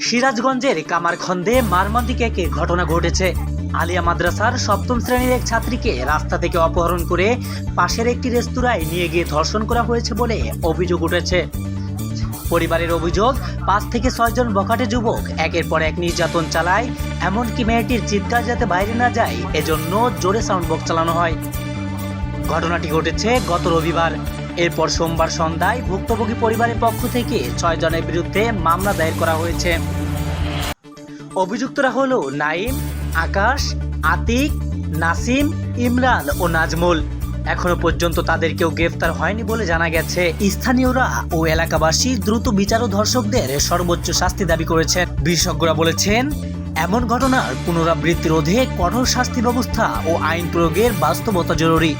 সিরাজগঞ্জের কামারখন্দে মারমন্দিক একে ঘটনা ঘটেছে। আলিয়া মাদ্রাসার সপ্তম শ্রেণির এক ছাত্রীকে রাস্তা থেকে অপহরণ করে পাশের একটি রেস্তোরাঁয় নিয়ে গিয়ে ধর্ষণ করা হয়েছে বলে অভিযোগ উঠেছে। পরিবারের অভিযোগ, পাঁচ থেকে ছয়জন বখাটে যুবক একের পর এক নির্যাতন চালায়, এমনকি মেয়েটির চিৎকার যাতে বাইরে না যায়, এজন্য জোরে সাউন্ড বক্স চালানো হয়। ঘটনাটি ঘটেছে গত রবিবার। এরপর সোমবার সন্ধ্যায় ভুক্তভোগী পরিবারের পক্ষ থেকে ছয় জনের বিরুদ্ধে মামলা দায়ের করা হয়েছে। অভিযুক্তরা হলো নাইম, আকাশ, আতিক, নাসিম, ইমরান ও নাজমুল। এখনও পর্যন্ত তাদের কেউ গ্রেফতার হয়নি বলে জানা গেছে। স্থানীয়রা ও এলাকাবাসী দ্রুত বিচার ও ধর্ষকদের সর্বোচ্চ শাস্তি দাবি করেছেন। বিশেষজ্ঞরা বলেছেন, এমন ঘটনার পুনরাবৃত্তি রোধে কঠোর শাস্তি ব্যবস্থা ও আইন প্রয়োগের বাস্তবতা জরুরি।